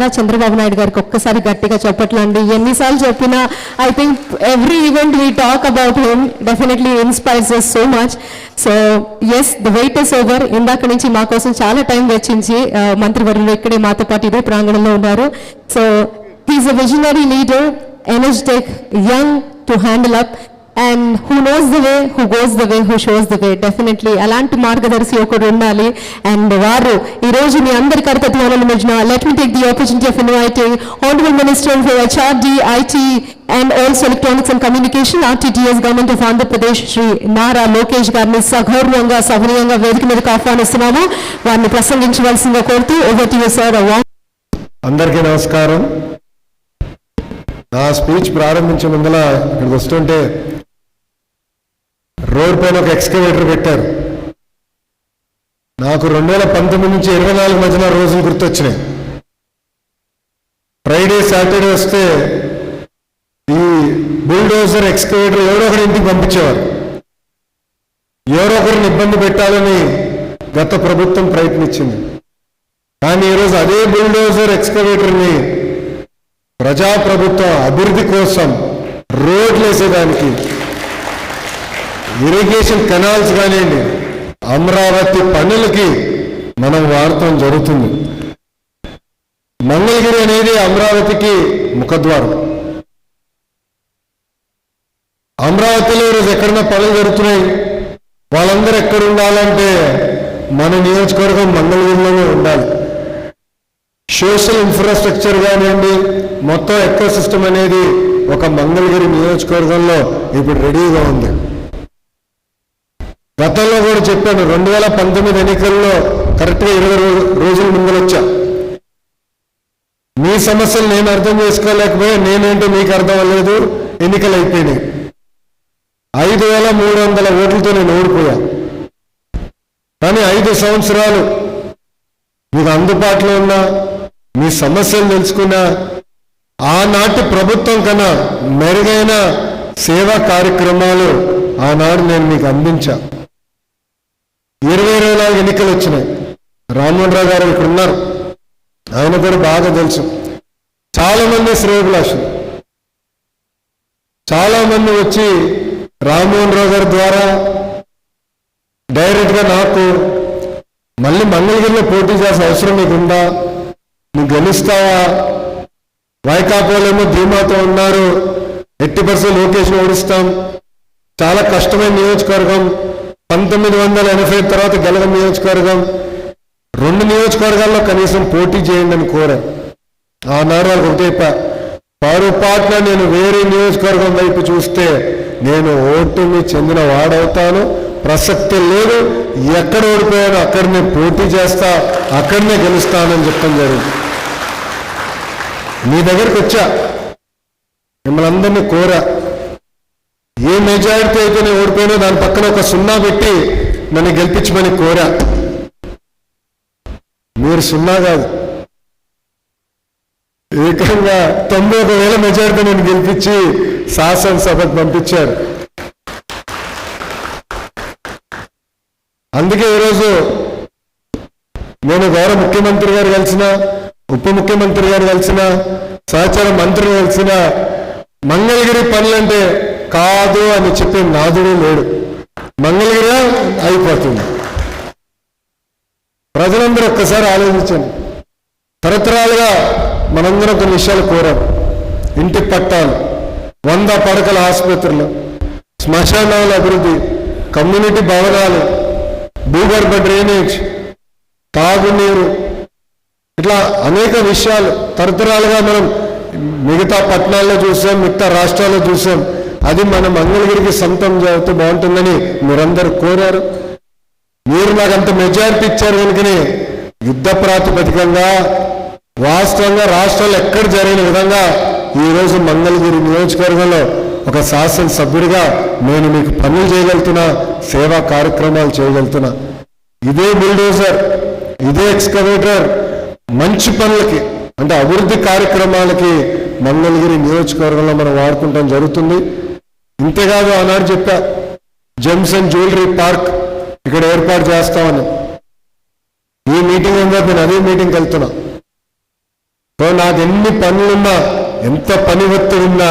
నారా చంద్రబాబు నాయుడు గారికి ఒక్కసారి గట్టిగా చెప్పట్లండి. ఎన్నిసార్లు చెప్పినా I think every event we talk about him definitely inspires us so much so as the wait is over ఇందాక నుంచి మా కోసం చాలా టైం వెచ్చించి మంత్రివర్యులు ఇక్కడే మాతో పాటు ఇదే ప్రాంగణంలో ఉన్నారు. So he's a visionary leader energetic young to handle up and who knows the way who goes the way who shows the way definitely అలాంటి మార్గదర్శి ఒకడు ఉండాలి. అండ్ వారు ఈ రోజు మీ అందరి కరతత్వాలను మధ్యన let me take the opportunity of inviting honourable minister for HRD IT and also electronics and communication RTTS government of Andhra Pradesh Shri Nara Lokesh గారిని సగౌరవంగా సహనీయంగా వేదిక మీదకు ఆహ్వానిస్తున్నాము. వారిని ప్రసంగించవలసిందిగా కోరుతూ ఓవర్ టు సార్ అందరికీ నమస్కారం. నా స్పీచ్ ప్రారంభించే ముందల ఇక్కడికి వస్తుంటే రోడ్ పైన ఒక ఎక్స్కవేటర్ పెట్టారు. నాకు రెండు వేల పంతొమ్మిది నుంచి ఇరవై నాలుగు మధ్యన రోజులు గుర్తొచ్చినాయి. ఫ్రైడే సాటర్డే వస్తే ఈ బుల్డోజర్ ఎక్స్కవేటర్ ఎవరో ఒకరి ఇంటికి పంపించేవారు. ఎవరో ఒకరిని ఇబ్బంది పెట్టాలని గత ప్రభుత్వం ప్రయత్నించింది. కానీ ఈరోజు అదే బుల్డోజర్ ఎక్స్కవేటర్ని ప్రజాప్రభుత్వ అభివృద్ధి కోసం రోడ్లు వేసేదానికి ఇరిగేషన్ కెనాల్స్ కానివ్వండి అమరావతి పనులకి మనం వాడటం జరుగుతుంది. మంగళగిరి అనేది అమరావతికి ముఖద్వారం. అమరావతిలో ఈరోజు ఎక్కడన్నా పనులు జరుగుతున్నాయి? వాళ్ళందరూ ఎక్కడ ఉండాలంటే మన నియోజకవర్గం మంగళగిరిలోనే ఉండాలి. సోషల్ ఇన్ఫ్రాస్ట్రక్చర్ కానివ్వండి మొత్తం ఎకో సిస్టమ్ అనేది ఒక మంగళగిరి నియోజకవర్గంలో ఇప్పుడు రెడీగా ఉంది. గతంలో కూడా చెప్పాను రెండు వేల పంతొమ్మిది ఎన్నికల్లో కరెక్ట్గా ఇరవై రోజుల ముందు వచ్చా. మీ సమస్యలు నేను అర్థం చేసుకోలేకపోయా నేనేంటో మీకు అర్థం అవ్వలేదు ఎన్నికలు అయిపోయినాయి. ఐదు వేల మూడు వందల ఓట్లతో నేను ఓడిపోయా. కానీ ఐదు సంవత్సరాలు మీకు అందుబాటులో ఉన్న మీ సమస్యలు తెలుసుకున్న ఆనాటి ప్రభుత్వం కన్నా మెరుగైన సేవా కార్యక్రమాలు ఆనాడు నేను మీకు అందించాను ఇరవై ఇరవై నాలుగు ఎన్నికలు వచ్చినాయి. రామ్మోహన్ రావు గారు ఇక్కడ ఉన్నారు. ఆయన కూడా బాగా తెలుసు. చాలామంది శ్రేయభిలాషులు. చాలా మంది వచ్చి రామ్మోహన్ రావు గారి ద్వారా డైరెక్ట్గా నాకు మళ్ళీ మంగళగిరిలో పోటీ చేసే అవసరం మీకు ఉందా? నువ్వు గెలుస్తావా? వైకాపోలేమో ధీమాతో ఉన్నారు. ఎట్టి పర్సెంట్ లోకేషన్ ఓడిస్తాం. చాలా కష్టమైన నియోజకవర్గం. పంతొమ్మిది వందల ఎనభై తర్వాత గెలగం నియోజకవర్గం. రెండు నియోజకవర్గాల్లో కనీసం పోటీ చేయండి అని కోరా. ఆనాడు వాళ్ళకి ఒకటే పొరపాటున నేను వేరే నియోజకవర్గం వైపు చూస్తే నేను ఓటుని చెందిన వాడవుతాను. ప్రసక్తి లేదు. ఎక్కడ ఓడిపోయాడో అక్కడనే పోటీ చేస్తా అక్కడనే గెలుస్తానని చెప్పడం జరిగింది. మీ దగ్గరికి వచ్చా. మిమ్మల్ని అందరినీ కోరా. ఏ మెజారిటీ అయితే నేను ఓడిపోయినా దాని పక్కన ఒక సున్నా పెట్టి నన్ను గెలిపించమని కోరా. మీరు సున్నా కాదు. ఏకంగా తొంభై ఒక వేల మెజారిటీ నేను గెలిపించి శాసనసభకు పంపించారు. అందుకే ఈరోజు నేను గౌరవ ముఖ్యమంత్రి గారు కలిసిన ఉప ముఖ్యమంత్రి గారు కలిసిన సహచార మంత్రి కలిసిన మంగళగిరి పనులంటే కాదు అని చెప్పే నాదుడు లేడు. మంగళగిరి అయిపోతుంది. ప్రజలందరూ ఒక్కసారి ఆలోచించండి. తరతరాలుగా మనందరం కొన్ని విషయాలు కోరాం. ఇంటి పట్టాలు వంద పడకల ఆసుపత్రులు శ్మశానాల అభివృద్ధి కమ్యూనిటీ భవనాలు భూగర్భ డ్రైనేజ్ తాగునీరు ఇట్లా అనేక విషయాలు తరతరాలుగా మనం మిగతా పట్టణాల్లో చూసాం మిగతా రాష్ట్రాల్లో చూసాం. అది మన మంగళగిరికి సొంతం చేస్తే బాగుంటుందని మీరందరూ కోరారు. మీరు నాకు అంత మెజారిటీ ఇచ్చారు కనుకనే యుద్ధ ప్రాతిపదికంగా వాస్తవంగా రాష్ట్రాలు ఎక్కడ జరిగిన విధంగా ఈరోజు మంగళగిరి నియోజకవర్గంలో ఒక శాసనసభ్యుడిగా నేను మీకు పనులు చేయగలుగుతున్నా సేవా కార్యక్రమాలు చేయగలుగుతున్నా. ఇదే బిల్డోజర్ ఇదే ఎక్స్కవేటర్ మంచి పనులకి అంటే అభివృద్ధి కార్యక్రమాలకి మంగళగిరి నియోజకవర్గంలో మనం వాడుకుంటాం జరుగుతుంది. ఇంతేకాదు ఆనాడు చెప్పా జెమ్స్ అండ్ జ్యువెలరీ పార్క్ ఇక్కడ ఏర్పాటు చేస్తామని. ఈ మీటింగ్ ఉందా నేను అదే మీటింగ్కి వెళ్తున్నా. సో నాకు ఎన్ని పనులున్నా ఎంత పని ఒత్తి ఉన్నా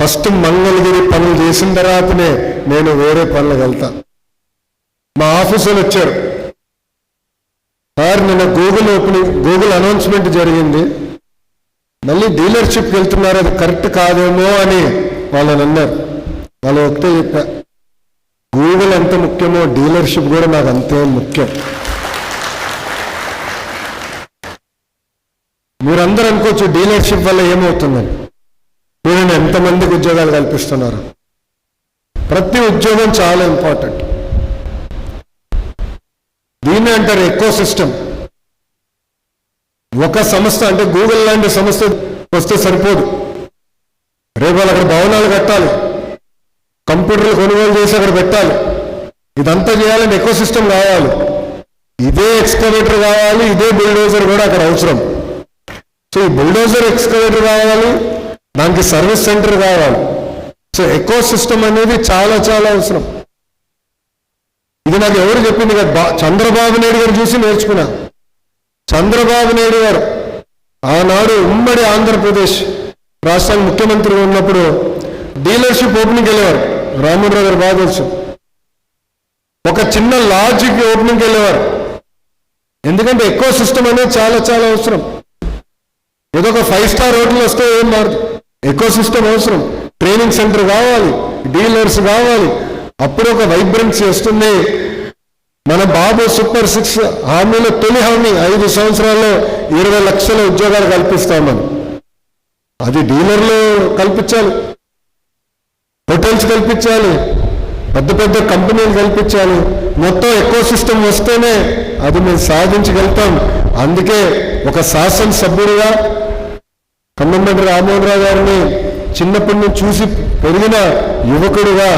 ఫస్ట్ మంగళగిరి పనులు చేసిన తర్వాతనే నేను వేరే పనులకు వెళ్తా. మా ఆఫీసులు వచ్చారు. సార్ నిన్న గూగుల్ ఓపెనింగ్ గూగుల్ అనౌన్స్మెంట్ జరిగింది. మళ్ళీ డీలర్షిప్కి వెళ్తున్నారు అది కరెక్ట్ కాదేమో అని వాళ్ళని అన్నారు. వాళ్ళు ఒకటే చెప్పా గూగుల్ ఎంత ముఖ్యమో డీలర్షిప్ కూడా నాకు అంతే ముఖ్యం. మీరందరూ అనుకోవచ్చు డీలర్షిప్ వల్ల ఏమవుతుందని. చూడండి ఎంతమందికి ఉద్యోగాలు కల్పిస్తున్నారు. ప్రతి ఉద్యోగం చాలా ఇంపార్టెంట్ దీన్ని అంటారు ఎకో సిస్టమ్ ఒక సంస్థ అంటే గూగుల్ లాంటి సంస్థ వస్తే సరిపోదు. రేపు వాళ్ళు అక్కడ భవనాలు కట్టాలి. కంప్యూటర్లు కొనుగోలు చేసి అక్కడ పెట్టాలి. ఇదంతా చేయాలంటే ఎకో సిస్టమ్ కావాలి. ఇదే ఎక్స్కవేటర్ కావాలి ఇదే బుల్డోజర్ కూడా అక్కడ అవసరం. సో ఈ బుల్డోజర్ ఎక్స్కవేటర్ కావాలి దానికి సర్వీస్ సెంటర్ కావాలి. సో ఎకో సిస్టమ్ అనేది చాలా చాలా అవసరం. ఇది నాకు ఎవరు చెప్పింది కదా. బా- చంద్రబాబు నాయుడు గారు చూసి నేర్చుకున్నా. చంద్రబాబు నాయుడు గారు ఆనాడు ఉమ్మడి ఆంధ్రప్రదేశ్ రాష్ట్రానికి ముఖ్యమంత్రి ఉన్నప్పుడు డీలర్షిప్ ఓపెనింగ్ వెళ్ళేవారు. రామోహన్ గారు బాగా తెలుసు. ఒక చిన్న లాడ్జికి ఓపెనింగ్ వెళ్ళేవారు. ఎందుకంటే ఎక్కువ సిస్టమ్ అనేది చాలా చాలా అవసరం. ఏదో ఒక ఫైవ్ స్టార్ హోటల్ వస్తే ఏం మారదు ఎక్కువ సిస్టమ్ అవసరం. ట్రైనింగ్ సెంటర్ కావాలి డీలర్స్ కావాలి. అప్పుడు ఒక వైబ్రెన్సీ వస్తుంది. మన బాబు సూపర్ సిక్స్ హామీలో తొలి హామీ ఐదు సంవత్సరాల్లో ఇరవై లక్షల ఉద్యోగాలు కల్పిస్తామని. అది డీలర్లు కల్పించాలి. హోటల్స్ కల్పించాలి. పెద్ద పెద్ద కంపెనీలు కల్పించాలి. మొత్తం ఎక్కువ సిస్టమ్ వస్తేనే అది మేము సాధించగలుగుతాం. అందుకే ఒక శాసనసభ్యుడిగా కన్నమండ్రి రామ్మోహన్ రావు గారిని చిన్నప్పటి నుంచి చూసి పెరిగిన యువకుడిగా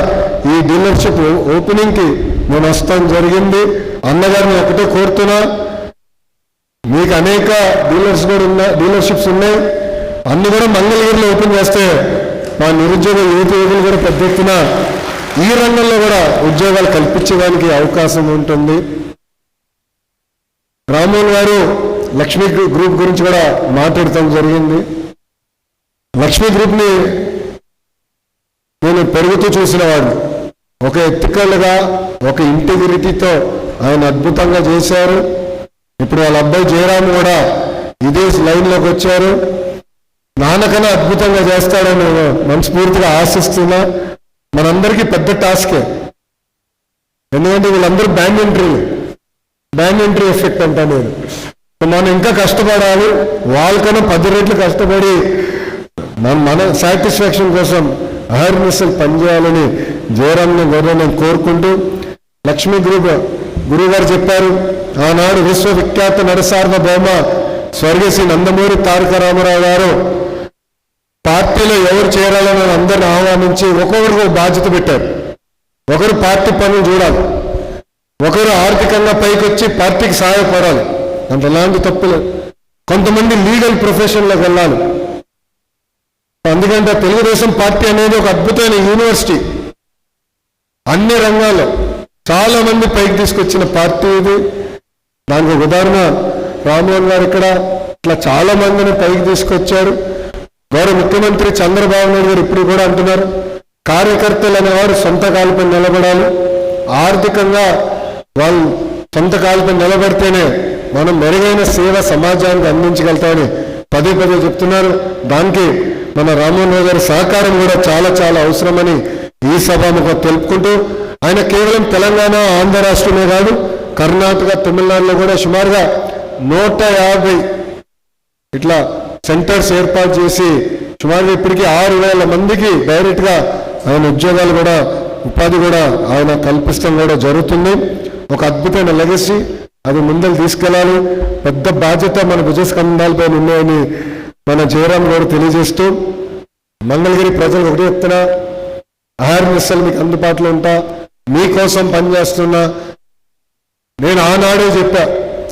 ఈ డీలర్షిప్ ఓపెనింగ్కి నేను వస్తాం జరిగింది. అన్నగారిని ఒకటే కోరుతున్నా. మీకు అనేక డీలర్స్ కూడా ఉన్నాయి డీలర్షిప్స్ ఉన్నాయి. అన్ని కూడా మంగళగిరిలో ఓపెన్ చేస్తే మా నిరుద్యోగ యువత యువకులు కూడా పెద్ద ఎత్తున ఈ రంగంలో కూడా ఉద్యోగాలు కల్పించడానికి అవకాశం ఉంటుంది. రామోహన్ గారు లక్ష్మీ గ్రూప్ గురించి కూడా మాట్లాడటం జరిగింది. లక్ష్మీ గ్రూప్ని నేను పెరుగుతూ చూసిన వాడిని. ఒక ఎత్తికలుగా ఒక ఇంటిగ్రిటీతో ఆయన అద్భుతంగా చేశారు. ఇప్పుడు వాళ్ళ అబ్బాయి జయరామ్ కూడా ఇదే లైన్లోకి వచ్చారు. నాన్నకన్నా అద్భుతంగా చేస్తాడని నేను మనస్ఫూర్తిగా ఆశిస్తున్నా. మనందరికీ పెద్ద టాస్కే. ఎందుకంటే వీళ్ళందరూ బ్యాండ్ ఎంట్రీలు బ్యాండ్ ఎంట్రీ ఎఫెక్ట్ అంటా నేను మనం ఇంకా కష్టపడాలి. వాళ్ళకన్నా పది రెట్లు కష్టపడి మన మన సాటిస్ఫాక్షన్ కోసం అహర్నిశలు పనిచేయాలని జయరామ్ని గౌరవ నేను కోరుకుంటూ లక్ష్మీ గ్రూప్ గురువుగారు చెప్పారు. ఆనాడు విశ్వవిఖ్యాత నరసార్వభౌమ స్వర్గశ్రీ నందమూరి తారక రామారావు గారు పార్టీలో ఎవరు చేరాలని అందరిని ఆహ్వానించి ఒక్కొక్కరికి బాధ్యత పెట్టారు. ఒకరు పార్టీ పనులు చూడాలి. ఒకరు ఆర్థికంగా పైకి వచ్చి పార్టీకి సహాయపడాలి. అంటే ఎలాంటి తప్పులు. కొంతమంది లీగల్ ప్రొఫెషన్లోకి వెళ్ళాలి. అందుకంటే తెలుగుదేశం పార్టీ అనేది ఒక అద్భుతమైన యూనివర్సిటీ. అన్ని రంగాల్లో చాలా మంది పైకి తీసుకొచ్చిన పార్టీ ఇది. దానికి ఒక ఉదాహరణ రామ్మోహన్ గారు ఇక్కడ. ఇట్లా చాలా మందిని పైకి తీసుకొచ్చారు. గౌరవ ముఖ్యమంత్రి చంద్రబాబు నాయుడు గారు ఇప్పుడు కూడా అంటున్నారు. కార్యకర్తలు అనేవారు సొంత కాలుపై నిలబడాలి. ఆర్థికంగా వాళ్ళు సొంత కాలుపై నిలబడితేనే మనం మెరుగైన సేవ సమాజానికి అందించగలుగుతామని పదే పదే చెప్తున్నారు. దానికి మన రామ్మోహన్ గారి సహకారం కూడా చాలా చాలా అవసరమని ఈ సభాముఖం తెలుపుకుంటూ ఆయన కేవలం తెలంగాణ ఆంధ్ర రాష్ట్రమే కాదు కర్ణాటక తమిళనాడులో కూడా సుమారుగా నూట యాభై ఇట్లా సెంటర్స్ ఏర్పాటు చేసి సుమారు ఇప్పటికీ ఆరు వేల మందికి డైరెక్ట్గా ఆయన ఉద్యోగాలు కూడా ఉపాధి కూడా ఆయన కల్పిస్తాం కూడా జరుగుతుంది. ఒక అద్భుతమైన లెగసీ అది ముందలు తీసుకెళ్ళాలి. పెద్ద బాధ్యత మన భుజస్కంధాలపై ఉన్నాయని మన జయరాం గారు తెలియజేస్తూ మంగళగిరి ప్రజలు ఒకటి చెప్తున్నా. అహర్నిశలు మీకు అందుబాటులో ఉంటా. మీకోసం పనిచేస్తున్నా నేను ఆనాడే చెప్పా.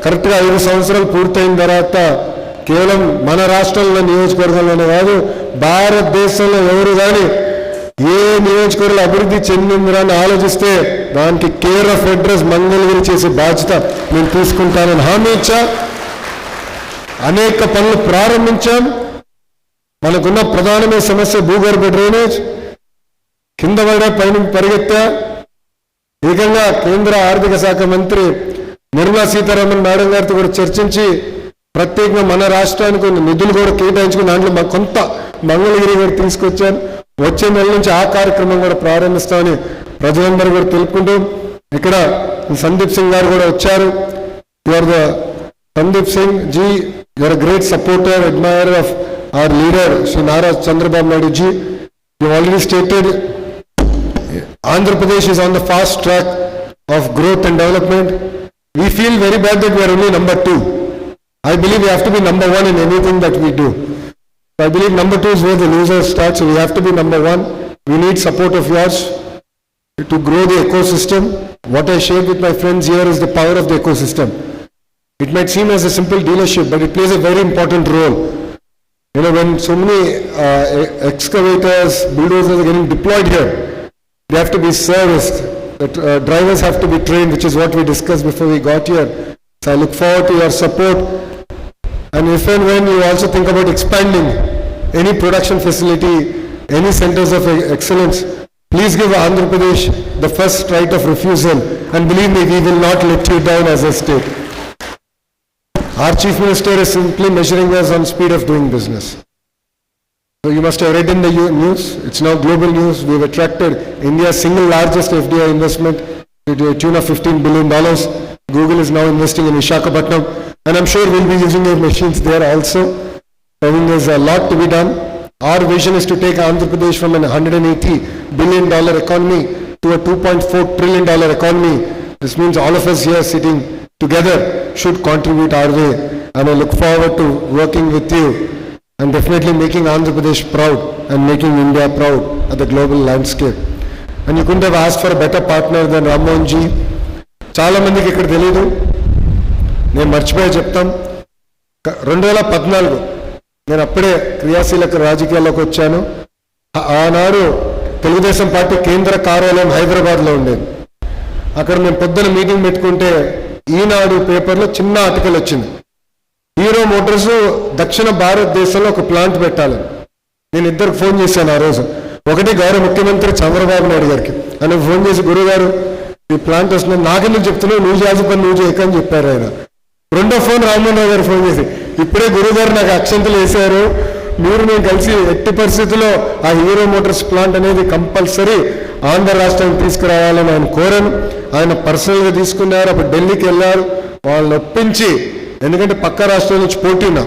కరెక్ట్గా ఐదు సంవత్సరాలు పూర్తయిన తర్వాత కేవలం మన రాష్ట్రంలో నియోజకవర్గంలోనే కాదు భారతదేశంలో ఎవరు కానీ ఏ నియోజకవర్గంలో అభివృద్ధి చెందిందిరా అని ఆలోచిస్తే దానికి కేర్ ఆఫ్ అడ్రస్ మంగళగిరి చేసే బాధ్యత నేను తీసుకుంటానని హామీ ఇచ్చా. అనేక పనులు ప్రారంభించాం. మనకున్న ప్రధానమైన సమస్య భూగర్భ డ్రైనేజ్. కింద పడే పైన పరిగెత్తా. ఏకంగా కేంద్ర ఆర్థిక శాఖ మంత్రి నిర్మలా సీతారామన్ మేడం గారితో కూడా చర్చించి ప్రత్యేకంగా మన రాష్ట్రానికి కొన్ని నిధులు కూడా కేటాయించుకుని దాంట్లో మాకు కొంత మంగళగిరి కూడా తీసుకొచ్చాను వచ్చే నెల నుంచి ఆ కార్యక్రమం కూడా ప్రారంభిస్తామని ప్రజలందరూ కూడా తెలుపుకుంటూ ఇక్కడ సందీప్ సింగ్ గారు కూడా వచ్చారు. Your the Sandeep Singh ji your great supporter admire of our leader Shri Nara Chandrababu Naidu ji. You already stated Andhra Pradesh Pradesh on the fast track of growth and development we feel very bad that that only number two. I believe we have to be number one in anything that we do. I believe number two is where the loser starts, so we have to be number one. We need support of yours to grow the ecosystem. What I shared with my friends here is the power of the ecosystem. It might seem as a simple dealership, but it plays a very important role. You know, when so many uh, excavators, bulldozers are getting deployed here, they have to be serviced. The uh, drivers have to be trained, which is what we discussed before we got here. So I look forward to your support. And if and when you also think about expanding any production facility, any centers of excellence, please give Andhra Pradesh the first right of refusal. And believe me, we will not let you down as a state. Our chief minister is simply measuring us on speed of doing business. So you must have read in the news, it's now global news, we've attracted India's single largest FDI investment to the tune of $15 billion. Google is now investing in Visakhapatnam, and I'm sure we'll be using your machines there also. I think there's a lot to be done. Our vision is to take Andhra Pradesh from an 180 billion dollar economy to a 2.4 trillion dollar economy. This means all of us here sitting together should contribute our way, and I look forward to working with you and definitely making Andhra Pradesh proud and making India proud at the global landscape. And you couldn't have asked for a better partner than Rammohan ji. చాలా మందికి ఇక్కడ తెలీదు నేను మర్చిపోయి చెప్తాం. రెండు వేల పద్నాలుగు నేను అప్పుడే క్రియాశీలక రాజకీయాల్లోకి వచ్చాను. ఆనాడు తెలుగుదేశం పార్టీ కేంద్ర కార్యాలయం హైదరాబాద్లో ఉండేది. అక్కడ మేము పొద్దున మీటింగ్ పెట్టుకుంటే ఈనాడు పేపర్లో చిన్న ఆర్టికల్ వచ్చింది. హీరో మోటార్స్ దక్షిణ భారతదేశంలో ఒక ప్లాంట్ పెట్టాలి. నేను ఇద్దరికి ఫోన్ చేశాను ఆ రోజు. ఒకటి గౌరవ ముఖ్యమంత్రి చంద్రబాబు నాయుడు గారికి. ఆయన ఫోన్ చేసి గురువు గారు ఈ ప్లాంట్ వస్తుంది నాకెందుకు చెప్తున్నావు? నువ్వు చేసి పని నువ్వు చేయకని చెప్పారు ఆయన. రెండో ఫోన్ రామ్మోహన్ రావు గారు ఫోన్ చేసి ఇప్పుడే గురుగారు నాకు అక్షంతలు వేశారు. మీరు నేను కలిసి ఎట్టి పరిస్థితుల్లో ఆ హీరో మోటార్స్ ప్లాంట్ అనేది కంపల్సరీ ఆంధ్ర రాష్ట్రానికి తీసుకురావాలని ఆయన కోరాను ఆయన పర్సనల్గా తీసుకున్నారు అప్పుడు ఢిల్లీకి వెళ్ళారు. వాళ్ళని ఒప్పించి ఎందుకంటే పక్క రాష్ట్రాల నుంచి పోటీ ఉన్నా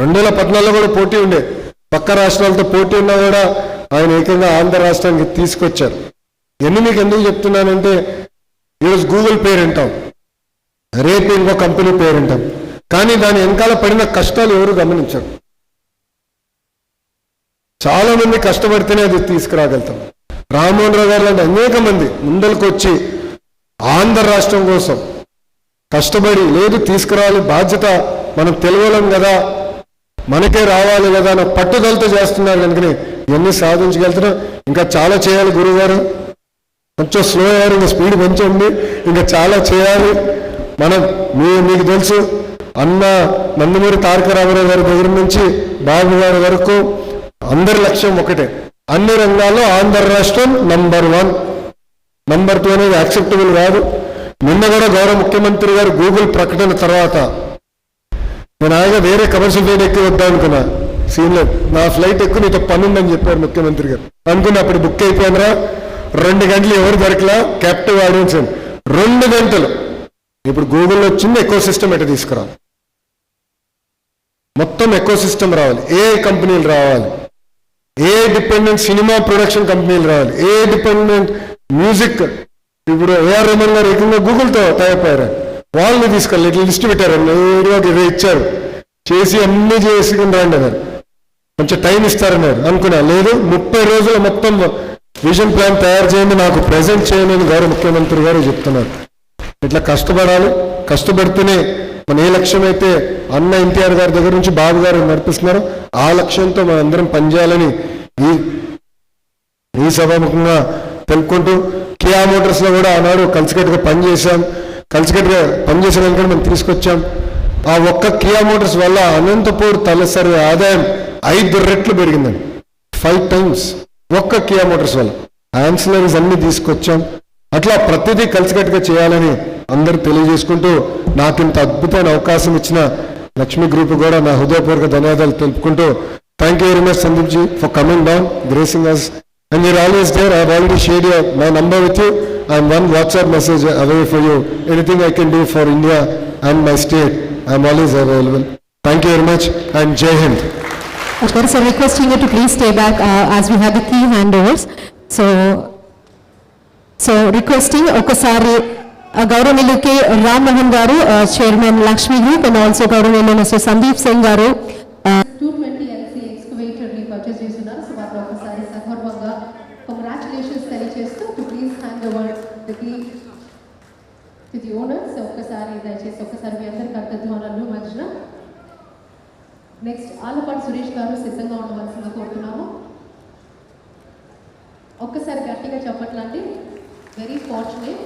రెండు వేల పద్నాలుగులో కూడా పోటీ ఉండే పక్క రాష్ట్రాలతో పోటీ ఉన్నా కూడా ఆయన ఏకంగా ఆంధ్ర రాష్ట్రానికి తీసుకొచ్చారు. ఎన్ని మీకు ఎందుకు చెప్తున్నానంటే ఈరోజు గూగుల్ పేరు అంటాం రేపు ఇంకో కంపెనీ పేరుంటాం కానీ దాని వెనకాల పడిన కష్టాలు ఎవరు గమనించరు. చాలా మంది కష్టపడితేనే అది తీసుకురాగలుగుతాం. రామ్మోహన్ రావు గారు లాంటి అనేక మంది ముందరకు వచ్చి ఆంధ్ర రాష్ట్రం కోసం కష్టపడి లేదు తీసుకురావాలి బాధ్యత మనం తెలియలేం కదా మనకే రావాలి కదా అన్న పట్టుదలతో చేస్తున్నారు కనుకనే ఇవన్నీ సాధించగలుగుతున్నాం. ఇంకా చాలా చేయాలి గురువు గారు కొంచెం స్లో అయ్యారు ఇంకా స్పీడ్ పెంచండి. ఇంకా చాలా చేయాలి. మనం మీ మీకు తెలుసు అన్న నందమూరి తారక రామారావు గారి దగ్గర నుంచి బాబు గారి వరకు అందరి లక్ష్యం ఒకటే. అన్ని రంగాల్లో ఆంధ్ర రాష్ట్రం నంబర్ వన్ నంబర్ టూ అనేది యాక్సెప్టబుల్ కాదు. నిన్న కూడా గౌరవ ముఖ్యమంత్రి గారు గూగుల్ ప్రకటన తర్వాత నేను ఆయన వేరే కమర్షియల్ ఫ్లైట్ ఎక్కి వద్దా అనుకున్నా. సీన్లో నా ఫ్లైట్ ఎక్కువ నీతో పనుందని చెప్పారు ముఖ్యమంత్రి గారు. అనుకున్నా అప్పుడు బుక్ అయిపోయినరా రెండు గంటలు ఎవరు దొరకలా? క్యాప్టివ్ ఆడియన్స్ రెండు గంటలు. ఇప్పుడు గూగుల్లో చిన్న ఎక్కువ సిస్టమ్ ఎట తీసుకురావాలి? మొత్తం ఎక్కువ సిస్టమ్ రావాలి. ఏ కంపెనీలు రావాలి? ఏ డిపెండెంట్ సినిమా ప్రొడక్షన్ కంపెనీలు రావాలి? A dependent music? ఇప్పుడు ఏఆర్ రమన్ గారు ఏకంగా గూగుల్తో టైప్ వాళ్ళని తీసుకెళ్ళి ఇట్లా లిస్ట్ పెట్టారు. నేరుగా ఇరవై ఇచ్చారు. చేసి అన్ని చేసుకుని రండి అన్నారు. కొంచెం టైం ఇస్తారన్నారు అనుకున్నా. లేదు ముప్పై రోజుల మొత్తం విజన్ ప్లాన్ తయారు చేయండి. నాకు ప్రజెంట్ చేయండి గారు గౌరవ ముఖ్యమంత్రి గారు చెప్తున్నారు. ఇట్లా కష్టపడాలి? కష్టపడితేనే మన ఏ లక్ష్యం అయితే అన్న ఎన్టీఆర్ గారి దగ్గర నుంచి బాబు గారు నడిపిస్తున్నారో ఆ లక్ష్యంతో మనం అందరం పనిచేయాలని ఈ ఈ సభాముఖంగా తెలుపుకుంటూ కియా మోటార్స్లో కూడా ఆనాడు కలిసికట్టుగా పనిచేశాం. కలిసికట్టుగా పనిచేసిన వెనుక మనం తీసుకొచ్చాం. ఆ ఒక్క కియా మోటార్స్ వల్ల అనంతపూర్ తలసరి ఆదాయం ఐదు రెట్లు పెరిగిందండి. ఫైవ్ టైమ్స్ ఒక్క కియా మోటార్స్ వల్ల. ఆన్సిలరీస్ అన్ని తీసుకొచ్చాం. అట్లా ప్రతిదీ కలిసికట్టుగా చేయాలని అందరూ తెలియజేసుకుంటూ నాకు ఇంత అద్భుతమైన అవకాశం ఇచ్చిన లక్ష్మీ గ్రూప్ కూడా నా హృదయపూర్వక ధన్యవాదాలు తెలుపుకుంటూ thank you very much Sandeep ji for coming down gracing us and you're always there. I already share your, my number with you I'm one WhatsApp message away for you anything I can do for India and my state I'm always available thank you very much and Jai Hind Of course, I'm requesting you to please stay back uh, as we have the key handovers. So, so requesting ఒకసారి uh, గౌరవనీయులు K Ram Mohan గారు chairman Lakshmi group and also గౌరవనీయులు mister Sandeep Singh గారు to purchase చేస్తున్నారు. ఒకసారి the owners ఒక్కసారి దయచేసి ఒక్కసారి మీ అందరి కర్తధ్వానాలు మధ్యన నెక్స్ట్ ఆలపాటి సురేష్ గారు సిద్ధంగా ఉండవలసిందిగా కోరుతున్నాము. ఒక్కసారి గట్టిగా చెప్పట్లండి వెరీ ఫార్చునేట్